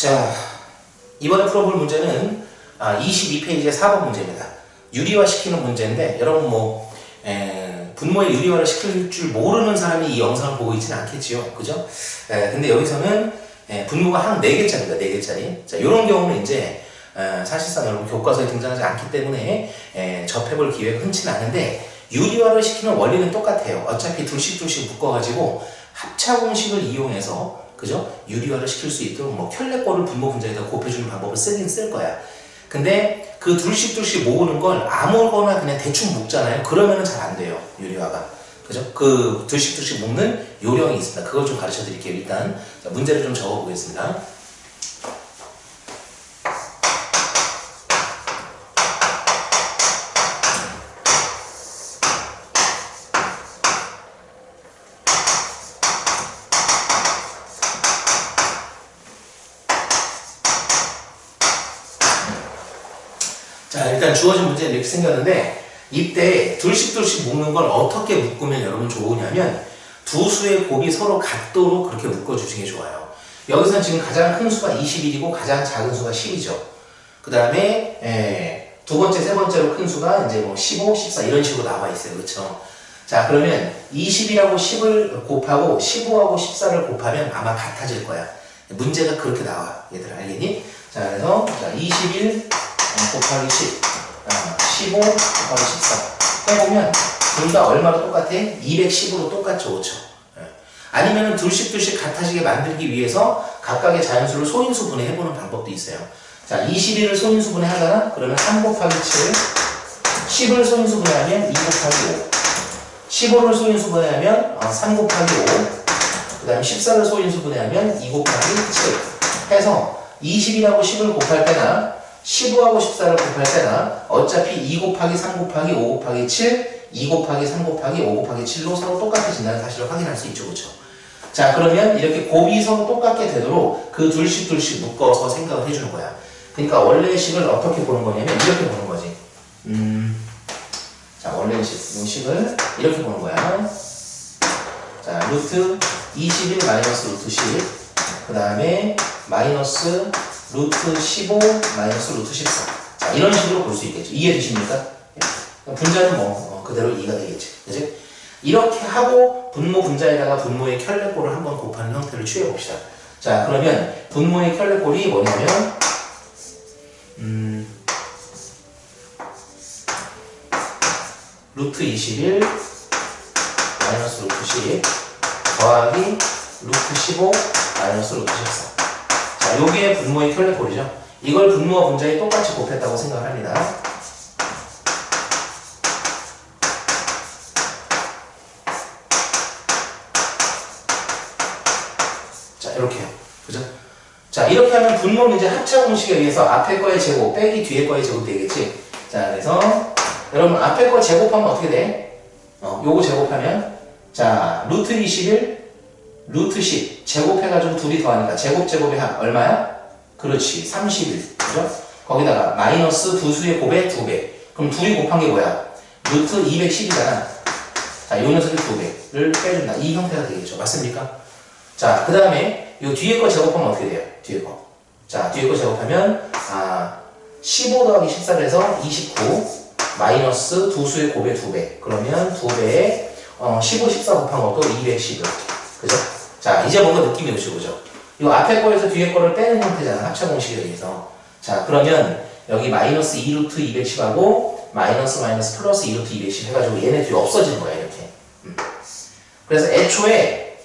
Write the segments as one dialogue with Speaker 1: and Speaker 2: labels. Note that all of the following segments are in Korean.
Speaker 1: 자, 이번에 풀어볼 문제는 아, 22페이지의 4번 문제입니다. 유리화 시키는 문제인데 여러분 뭐 에, 분모의 유리화를 시킬 줄 모르는 사람이 이 영상을 보고 있지는 않겠지요. 그죠? 에, 근데 여기서는 에, 분모가 한 4개짜리입니다. 4개짜리. 자, 이런 경우는 이제 에, 사실상 여러분 교과서에 등장하지 않기 때문에 에, 접해볼 기회가 흔치는 않은데 유리화를 시키는 원리는 똑같아요. 어차피 둘씩 둘씩 묶어가지고 합차 공식을 이용해서 그죠? 유리화를 시킬 수 있도록 뭐 켤레꼴을 분모 분자에다 곱해주는 방법을 쓰긴 쓸 거야. 근데 그 둘씩 둘씩 모으는 걸 아무거나 그냥 대충 묶잖아요. 그러면은 잘 안 돼요. 유리화가. 그죠? 그 둘씩 둘씩 묶는 요령이 있습니다. 그걸 좀 가르쳐 드릴게요. 일단 자, 문제를 좀 적어 보겠습니다. 자, 일단 주어진 문제는 이렇게 생겼는데, 이때 둘씩 둘씩 묶는 걸 어떻게 묶으면 여러분 좋으냐면, 두 수의 곱이 서로 같도록 그렇게 묶어주시는 게 좋아요. 여기서는 지금 가장 큰 수가 21이고 가장 작은 수가 10이죠. 그 다음에, 두 번째, 세 번째로 큰 수가 이제 뭐 15, 14 이런 식으로 나와 있어요. 그쵸? 자, 그러면 20이라고 10을 곱하고 15하고 14를 곱하면 아마 같아질 거야. 문제가 그렇게 나와. 얘들아, 알겠니? 자, 그래서, 자, 21, 어, 곱하기 10, 어, 15 곱하기 14 해보면 둘 다 얼마로 똑같아? 210으로 똑같죠, 그렇죠? 아니면은 둘씩 둘씩 같아지게 만들기 위해서 각각의 자연수를 소인수 분해해보는 방법도 있어요. 자, 21을 소인수 분해하잖아? 그러면 3 곱하기 7, 10을 소인수 분해하면 2 곱하기 5, 15를 소인수 분해하면 어, 3 곱하기 5, 그 다음에 14를 소인수 분해하면 2 곱하기 7 해서 20이라고 10을 곱할 때나 15하고 14를 곱할 때나 어차피 2 곱하기 3 곱하기 5 곱하기 7, 2 곱하기 3 곱하기 5 곱하기 7로 서로 똑같아진다는 사실을 확인할 수 있죠. 그렇죠? 자 그러면 이렇게 곱이 서로 똑같게 되도록 그 둘씩 둘씩 묶어서 생각을 해주는 거야. 그러니까 원래의 식을 어떻게 보는 거냐면 이렇게 보는 거지. 음, 자 원래의 식, 이 식을 이렇게 보는 거야. 자 루트 21 마이너스 루트 10, 그 다음에 마이너스 루트 15 마이너스 루트 14. 자, 이런 식으로 볼 수 있겠죠. 이해되십니까? 예. 분자는 뭐 어, 그대로 2가 되겠지. 그지? 이렇게 하고 분모 분자에다가 분모의 켤레꼴을 한번 곱하는 형태를 취해 봅시다. 자, 그러면 분모의 켤레꼴이 뭐냐면 음, 루트 21 마이너스 루트 10 더하기 루트 15 마이너스 루트 14. 자, 요게 분모의 켤레꼴이죠. 이걸 분모와 분자에 똑같이 곱했다고 생각을 합니다. 자, 이렇게요. 그죠? 자, 이렇게 하면 분모는 이제 합차 공식에 의해서 앞에 거의 제곱 빼기 뒤에 거의 제곱 되겠지? 자, 그래서 여러분 앞에 거 제곱하면 어떻게 돼? 어, 요거 제곱하면 자, 루트 21 루트 10 제곱해가지고 둘이 더하니까 제곱 제곱의 합 얼마야? 그렇지 31 그죠? 거기다가 마이너스 두 수의 곱의 두 배. 그럼 둘이 곱한 게 뭐야? 루트 210이잖아. 자, 이 녀석의 두 배를 빼준다. 이 형태가 되겠죠. 맞습니까? 자, 그 다음에 이 뒤에 거 제곱하면 어떻게 돼요? 뒤에 거. 자, 뒤에 거 제곱하면 아, 15 더하기 14를 해서 29 마이너스 두 수의 곱의 두 배. 그러면 두 배에 어, 15, 14 곱한 것도 210. 그죠? 자, 이제 뭔가 느낌이 오시고, 그죠? 이 앞에 거에서 뒤에 거를 빼는 형태잖아. 합차 공식에 의해서. 자, 그러면 여기 마이너스 2 루트 210하고 마이너스 마이너스 플러스 2 루트 210 해가지고 얘네 둘이 없어지는 거야, 이렇게. 음. 그래서 애초에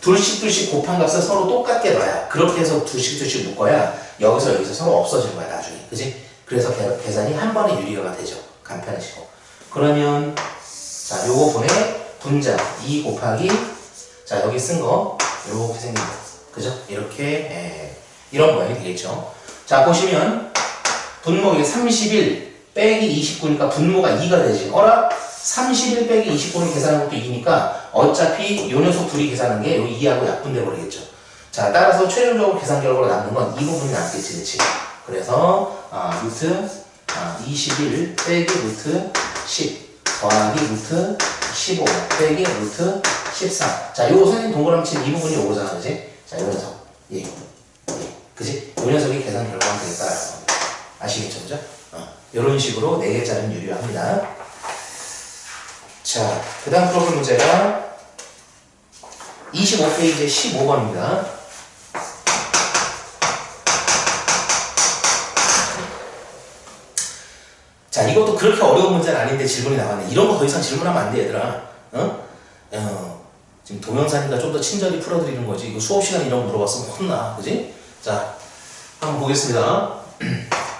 Speaker 1: 둘씩 둘씩 곱한 값을 서로 똑같게 놔야 그렇게 해서 둘씩 둘씩 묶어야 여기서 여기서 서로 없어지는 거야, 나중에. 그지? 그래서 계- 계산이 한 번에 유리화가 되죠. 간편하시고. 그러면 자, 요거 분의 분자 2 곱하기 자, 여기 쓴 거 이렇게 생긴 거. 그죠? 이렇게 예, 이런 모양이 되겠죠. 자, 보시면 분모 이게 31 빼기 29니까 분모가 2가 되지. 어라? 31 빼기 29를 계산한 것도 2니까 어차피 요 녀석 둘이 계산한 게 여기 2하고 약분돼 버리겠죠. 자, 따라서 최종적으로 계산 결과로 남는 건 이 부분이 남겠지, 그치? 그래서 아, 루트 아, 21 빼기 루트 10 더하기 루트 15 빼기 루트 14. 자, 요 선생님 동그라미 친이 부분이 오잖아, 그지? 자, 요 녀석. 예. 예. 그지? 요 녀석이 계산 결과가 되겠다라는 겁니다. 아시겠죠? 그죠? 어, 이런 식으로 4개짜리는 유리합니다. 자, 그 다음 프로그램 문제가 25페이지 15번입니다. 자, 이것도 그렇게 어려운 문제는 아닌데 질문이 나왔네. 이런 거 더 이상 질문하면 안 돼, 얘들아. 어? 어, 지금 동영상이니까 좀 더 친절히 풀어드리는 거지. 이거 수업 시간 이런 거 물어봤으면 혼나. 그지? 자, 한번 보겠습니다.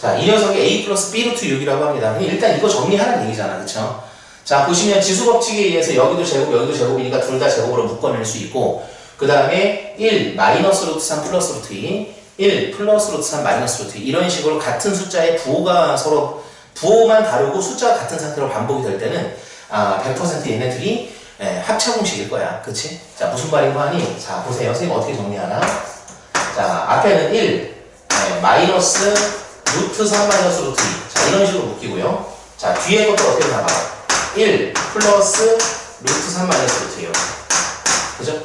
Speaker 1: 자, 이 녀석이 a 플러스 b 루트 6이라고 합니다. 일단 이거 정리하는 얘기잖아. 그쵸? 자, 보시면 지수 법칙에 의해서 여기도 제곱, 여기도 제곱이니까 둘 다 제곱으로 묶어낼 수 있고, 그 다음에 1 마이너스 루트 3 플러스 루트 2, 1 플러스 루트 3 마이너스 루트 2 이런 식으로 같은 숫자의 부호가 서로 부호만 다르고 숫자가 같은 상태로 반복이 될 때는 아, 100% 얘네들이 예, 합차 공식일 거야. 그치? 자, 무슨 말인고 하니? 자, 보세요. 선생님 어떻게 정리하나? 자, 앞에는 1, 예, 마이너스 루트 3 마이너스 루트 2. 자, 이런 식으로 묶이고요. 자, 뒤에 것도 어떻게 나봐? 1 플러스 루트 3 마이너스 루트 2요. 그죠?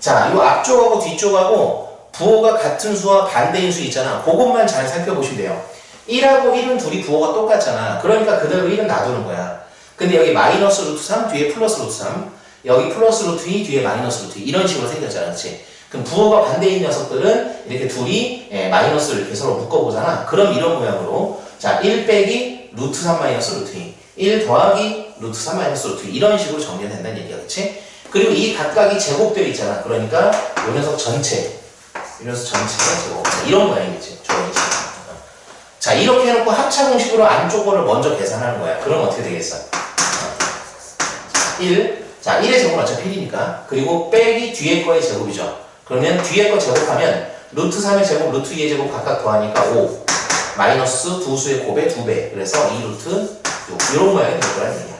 Speaker 1: 자, 이 앞쪽하고 뒤쪽하고 부호가 같은 수와 반대인 수 있잖아. 그것만 잘 살펴보시면 돼요. 1하고 1은 둘이 부호가 똑같잖아. 그러니까 그대로 1은 놔두는 거야. 근데 여기 마이너스 루트 3, 뒤에 플러스 루트 3, 여기 플러스 루트 2, 뒤에 마이너스 루트 2 이런 식으로 생겼잖아. 그치? 그럼 부호가 반대인 녀석들은 이렇게 둘이 예, 마이너스를 이렇게 서로 묶어보잖아. 그럼 이런 모양으로 자, 1 빼기 루트 3 마이너스 루트 2, 1 더하기 루트 3 마이너스 루트 2 이런 식으로 정리가 된다는 얘기야. 그치? 그리고 이 각각이 제곱되어 있잖아. 그러니까 요 녀석 전체, 이 녀석 전체가 제곱. 자, 이런. 저런 식으로. 자, 이렇게 해놓고 합차 공식으로 안쪽 거를 먼저 계산하는 거야. 그럼 어떻게 되겠어? 1. 자, 1의 제곱은 어차피 1이니까. 그리고 빼기 뒤에 거의 제곱이죠. 그러면 뒤에 거 제곱하면 루트 3의 제곱, 루트 2의 제곱 각각 더하니까 5. 마이너스 두 수의 곱의 2배. 그래서 2 루트 6. 이런 모양이 될 거라는 얘기야.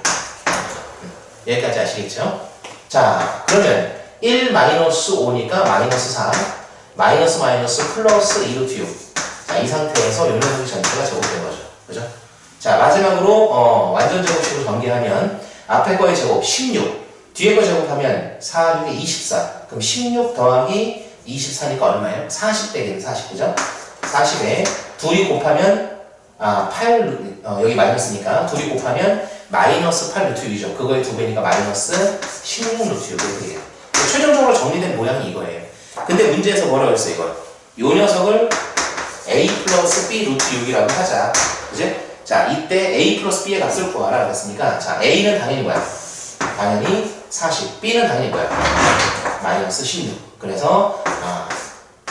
Speaker 1: 음, 여기까지 아시겠죠? 자, 그러면 1 마이너스 5니까 마이너스 3. 마이너스 마이너스 플러스 2 루트 6. 자, 이 상태에서 요 녀석 전체가 제곱된 거죠. 그죠? 자, 마지막으로, 어, 완전 제곱식으로 전개하면, 앞에 거의 제곱 16, 뒤에 거 제곱하면 4, 6에 24. 그럼 16 더하기 24니까 얼마예요? 40 빼기는 40, 그죠? 40에 둘이 곱하면, 아, 8, 어, 여기 마이너스니까, 둘이 곱하면 마이너스 8 루트 6이죠. 그거의 두 배니까 마이너스 16 루트 6 이렇게 돼요. 최종적으로 정리된 모양이 이거예요. 근데 문제에서 뭐라고 했어, 이걸? 요 녀석을 a 플러스 b 루트 6이라고 하자. 그지? 자, 이때 a 플러스 b의 값을 구하라 그랬으니까 자, a는 당연히 뭐야? 당연히 40. b는 당연히 뭐야? 마이너스 16. 그래서 아,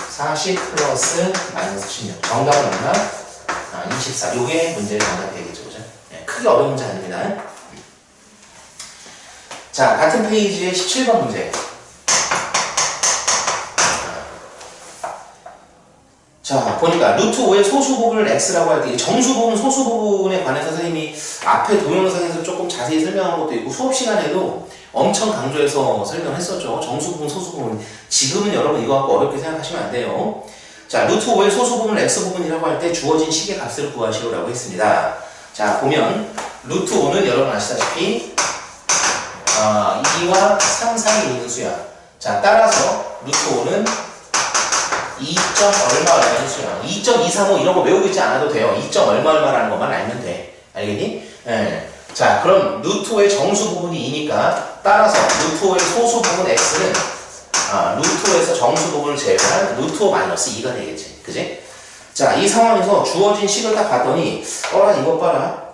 Speaker 1: 40 플러스 마이너스 16. 정답은 얼마? 아, 24. 요게 문제의 정답이 되겠죠. 그죠? 네, 크게 어려운 문제 아닙니다. 자, 같은 페이지의 17번 문제. 자, 보니까 루트 5의 소수 부분을 x라고 할 때 정수 부분, 소수 부분에 관해서 선생님이 앞에 동영상에서 조금 자세히 설명한 것도 있고 수업 시간에도 엄청 강조해서 설명했었죠. 정수 부분, 소수 부분. 지금은 여러분 이거 갖고 어렵게 생각하시면 안 돼요. 자, 루트 5의 소수 부분을 x 부분이라고 할 때 주어진 식의 값을 구하시오라고 했습니다. 자, 보면 루트 5는 여러분 아시다시피 어, 2와 3 사이에 있는 수야. 자, 따라서 루트 5는 2. 얼마 얼마의 수야. 2.235 이런 거 외우고 있지 않아도 돼요. 2. 얼마 얼마라는 것만 알면 돼. 알겠니? 예. 자, 그럼 루트 5의 정수 부분이 2니까 따라서 루트 5의 소수 부분 x는 아, 루트 5에서 정수 부분을 제외한 루트 5 마이너스 2가 되겠지. 그지? 자, 이 상황에서 주어진 식을 딱 봤더니 어라 이것 봐라.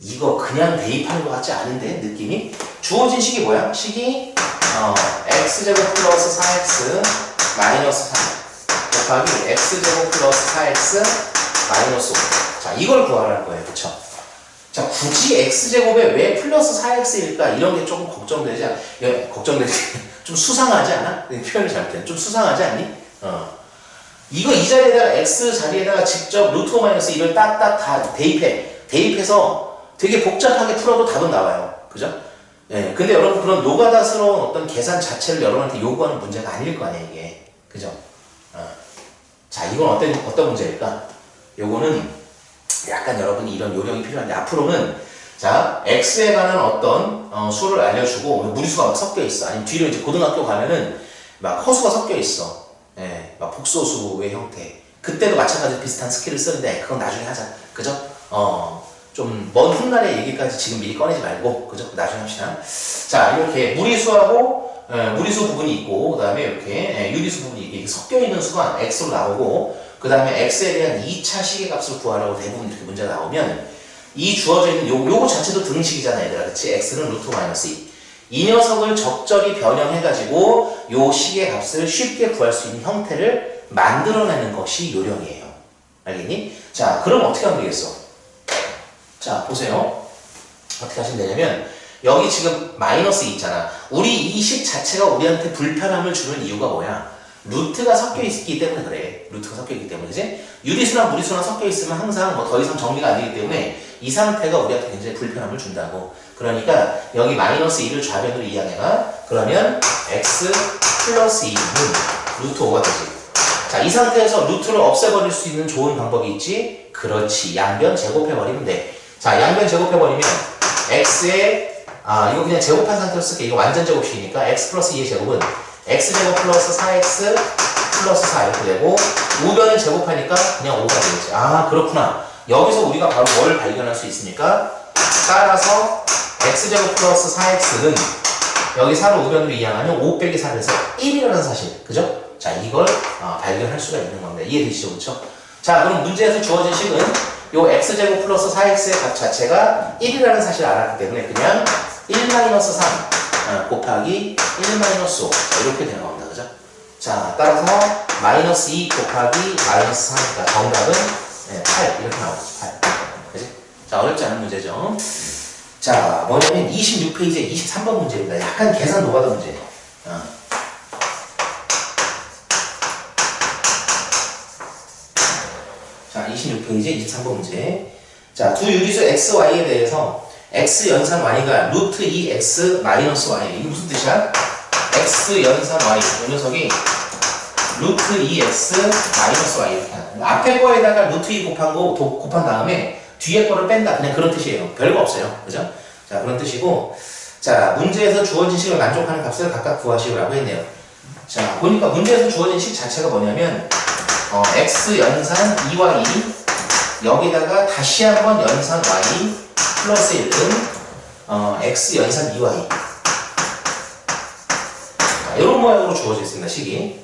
Speaker 1: 이거 그냥 대입하는 것 같지 않은데 느낌이? 주어진 식이 뭐야? 식이 어, x제곱 플러스 4x 마이너스 3 곱하기 x제곱 플러스 4x 마이너스 5. 자, 이걸 구하라는 거예요. 그쵸? 자, 굳이 x제곱에 왜 플러스 4x일까? 이런 게 조금 걱정되지 않아? 예, 걱정되지. 좀 수상하지 않아? 네, 표현이 잘못된. 좀 수상하지 않니? 어. 이거 이 자리에다가 x 자리에다가 직접 루트 5 마이너스 1을 딱딱 다 대입해. 대입해서 되게 복잡하게 풀어도 답은 나와요. 그죠? 예. 근데 여러분 그런 노가다스러운 어떤 계산 자체를 여러분한테 요구하는 문제가 아닐 거 아니에요, 이게. 그죠? 어. 자, 이건 어떤, 어떤 문제일까? 요거는 약간 여러분이 이런 요령이 필요한데, 앞으로는 자, x에 관한 어떤 어, 수를 알려주고 무리수가 막 섞여 있어. 아니면 뒤로 이제 고등학교 가면은 막 허수가 섞여 있어. 예, 막 복소수의 형태. 그때도 마찬가지로 비슷한 스킬을 쓰는데 그건 나중에 하자. 그죠? 어, 좀 먼 훗날의 얘기까지 지금 미리 꺼내지 말고 그죠? 나중에 합시다. 자, 이렇게 무리수하고 예, 무리수 부분이 있고 그 다음에 이렇게 예, 유리수 부분이 이렇게 섞여 있는 수가 x로 나오고 그 다음에 x에 대한 2차 시계값을 구하라고 대부분 이렇게 문제가 나오면 이 주어져 있는 요, 요거 자체도 등식이잖아 얘들아 그치? x는 루트 마이너스 2. 이 녀석을 적절히 변형해가지고 요 시계 값을 쉽게 구할 수 있는 형태를 만들어내는 것이 요령이에요. 알겠니? 자, 그럼 어떻게 하면 되겠어? 자, 보세요. 어떻게 하시면 되냐면 여기 지금 마이너스 2 있잖아. 우리 이 식 자체가 우리한테 불편함을 주는 이유가 뭐야? 루트가 섞여 있기 때문에 그래. 루트가 섞여 있기 때문에 그지? 유리수나 무리수나 섞여 있으면 항상 뭐 더 이상 정리가 안 되기 때문에 이 상태가 우리한테 굉장히 불편함을 준다고. 그러니까 여기 마이너스 2를 좌변으로 이항해봐. 그러면 x 플러스 2는 루트 5가 되지. 자, 이 상태에서 루트를 없애버릴 수 있는 좋은 방법이 있지? 그렇지. 양변 제곱해버리면 돼. 자, 양변 제곱해버리면 x의 아, 이거 그냥 제곱한 상태로 쓸게. 이거 완전 제곱식이니까 x 플러스 2의 제곱은 x제곱 플러스 4x 플러스 4 이렇게 되고 우변을 제곱하니까 그냥 5가 되겠지. 아, 그렇구나. 여기서 우리가 바로 뭘 발견할 수 있습니까? 따라서 x제곱 플러스 4x는 여기 4를 우변으로 이항하면 5 빼기 4에서 1이라는 사실. 그죠? 자, 이걸 어, 발견할 수가 있는 겁니다. 이해되시죠? 그쵸? 자, 그럼 문제에서 주어진 식은 요 x제곱 플러스 4x의 값 자체가 1이라는 사실을 알았기 때문에 그냥 1 마이너스 3 어, 곱하기 1 마이너스 5 이렇게 되는 겁니다. 그죠? 자, 따라서 마이너스 2 곱하기 마이너스 3이니까 정답은 네, 8 이렇게 나오죠. 8. 그지? 자, 어렵지 않은 문제죠. 자, 뭐냐면 26페이지에 23번 문제입니다. 약간 계산 노가다 문제. 어. 자, 26페이지 23번 문제. 자, 두 유리수 x, y에 대해서 x 연산 y가 루트 2x 마이너스 y. 이게 무슨 뜻이야? x 연산 y. 이 녀석이 루트 2x 마이너스 y 이렇게. 앞에 거에다가 루트 2 곱한 거 도- 곱한 다음에 뒤에 거를 뺀다. 그냥 그런 뜻이에요. 별거 없어요. 그죠? 자, 그런 뜻이고. 자, 문제에서 주어진 식을 만족하는 값을 각각 구하시오라고 했네요. 자, 보니까 문제에서 주어진 식 자체가 뭐냐면, 어, x 연산 2y 여기다가 다시 한번 연산 y 플러스 1은 어, x 연산 2y 자, 이런 모양으로 주어져 있습니다. 식이.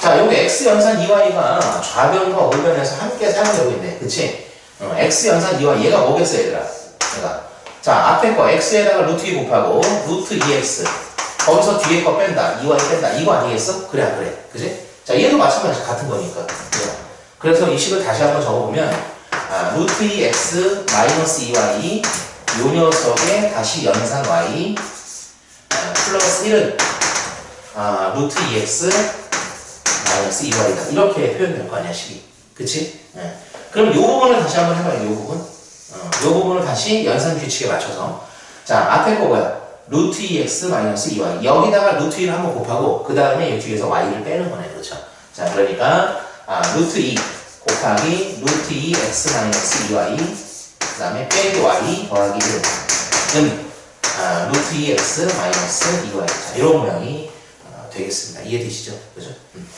Speaker 1: 자, 여기 x 연산 2y가 좌변과 우변에서 함께 사용되고 있네. 그치? 어, x 연산 2y 얘가 뭐겠어 얘들아? 얘가. 자, 앞에 거 x에다가 루트 2 곱하고 루트 2x 거기서 뒤에 거 뺀다. 2y 뺀다. 이거 아니겠어? 그래 안 그래? 그지? 자, 얘도 마찬가지 같은 거니까. 그래. 그래서 이 식을 다시 한번 적어보면 아, 루트 2x 마이너스 2y 요 녀석에 다시 연산 y 아, 플러스 1은 아, 루트 2x 마이너스 2y다. 이렇게 표현될 거 아니야, 식이. 그치? 예. 그럼 요 부분을 다시 한번 해봐요, 요 부분. 어, 요 부분을 다시 연산 규칙에 맞춰서. 자, 앞에 거 뭐야? 루트 2x 마이너스 2y. 여기다가 루트 2를 한번 곱하고, 그 다음에 이 뒤에서 y를 빼는 거네, 그렇죠? 자, 그러니까, 아, 루트 2 곱하기 루트 2x 마이너스 2y. 그 다음에 빼기 y 더하기 1은, 아, 루트 2x 마이너스 2y. 자, 이런 모양이 어, 되겠습니다. 이해되시죠? 그죠? 음.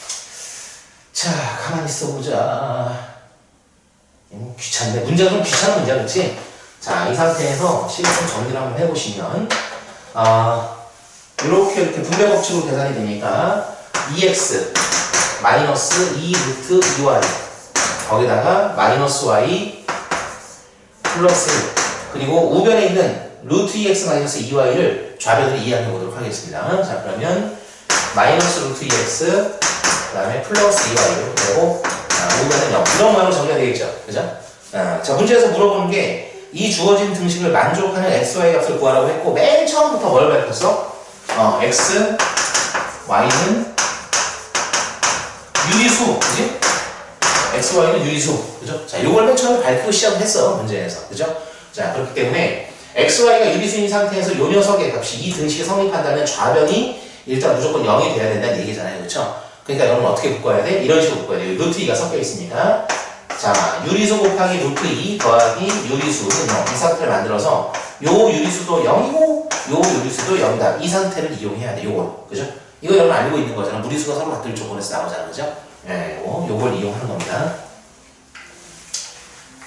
Speaker 1: 자, 가만히 있어보자. 음, 귀찮네. 문제가 좀 귀찮은 문제야, 그치? 자, 이 상태에서 좀 정리를 한번 해보시면, 아, 이렇게 이렇게 분배 법칙으로 계산이 되니까, 2x 마이너스 2 루트 2y 거기다가 마이너스 y 플러스 1 그리고 우변에 있는 루트 2x 마이너스 2y를 좌변으로 이해해 보도록 하겠습니다. 자, 그러면 마이너스 루트 2x 그 다음에 플러스 2y로 되고 아, 우변은 0 이런 모양으로 정리가 되겠죠. 그죠? 아, 자, 문제에서 물어보는 게 이 주어진 등식을 만족하는 x, y 값을 구하라고 했고 맨 처음부터 뭘 밝혔어? 어, x, y는 유리수, 그지? x, y는 유리수, 그죠? 자, 요걸 맨 처음에 밝히고 시작을 했어, 문제에서, 그죠? 자, 그렇기 때문에 x, y가 유리수인 상태에서 요 녀석의 값이 이 등식에 성립한다면 좌변이 일단 무조건 0이 돼야 된다는 얘기잖아요, 그렇죠? 그러니까 여러분 어떻게 묶어야 돼? 이런 식으로 묶어야 돼요. 루트 2가 섞여 있으니까 자, 유리수 곱하기 루트 2 더하기 유리수는 0. 이 상태를 만들어서 요 유리수도 0이고 요 유리수도 0이다. 이 상태를 이용해야 돼. 요걸. 그죠? 이거 여러분 알고 있는 거잖아. 무리수가 서로 같을 조건에서 나오잖아. 그죠? 예, 요거, 요걸 이용하는 겁니다.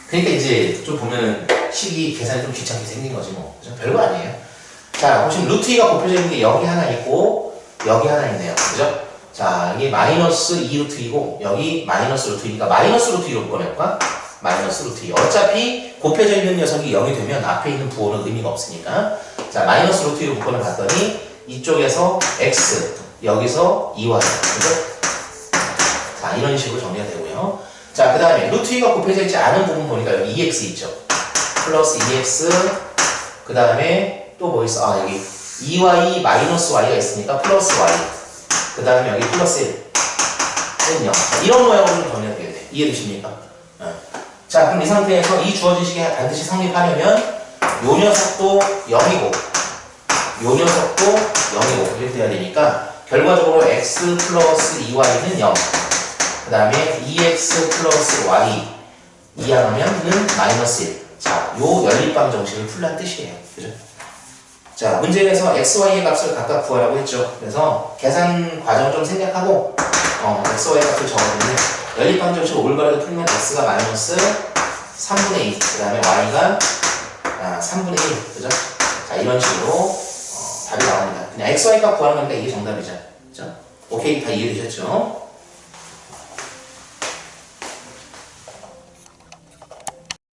Speaker 1: 그러니까 이제 좀 보면은 식이 계산이 좀 귀찮게 생긴 거지 뭐. 그죠? 별거 아니에요. 자, 보시면 루트 2가 곱해져 있는 게 여기 하나 있고 여기 하나 있네요. 그죠? 자, 여기 마이너스 2 루트 2고 여기 마이너스 루트 2니까 마이너스 루트 2로 꺼낼까? 마이너스 루트 2. 어차피 곱해져 있는 녀석이 0이 되면 앞에 있는 부호는 의미가 없으니까 자, 마이너스 루트 2로 묶어내 봤더니 이쪽에서 x, 여기서 2y. 그죠? 자, 이런 식으로 정리가 되고요. 자, 그 다음에 루트 2가 곱해져 있지 않은 부분 보니까 여기 2x 있죠. 플러스 2x, 그 다음에 또 뭐 있어? 아, 여기 2y 마이너스 y가 있으니까 플러스 y. 그 다음에 여기 플러스 1. 1요. 이런 모양으로 되게 돼. 이해되십니까? 어. 자, 그럼 이 상태에서 이 주어진 식이 반드시 성립하려면 요 녀석도 0이고 요 녀석도 0이고 이렇게 돼야 되니까 결과적으로 x 플러스 2y는 0. 그 다음에 2x 플러스 y 이항하면은 마이너스 1. 자, 요 연립방 정식을 풀란 뜻이에요. 그죠? 자, 문제에서 x, y의 값을 각각 구하라고 했죠. 그래서 계산 과정 좀 생략하고 어, x, y 값을 적었는데 연립방 정식을 올바르게 풀면 x가 마이너스 3분의 2, 그 다음에 y가 아, 3분의 1, 그죠? 자, 이런 식으로 어, 답이 나옵니다. 그냥 x, y 값 구하는 거니까 이게 정답이죠. 그죠? 오케이, 다 이해되셨죠?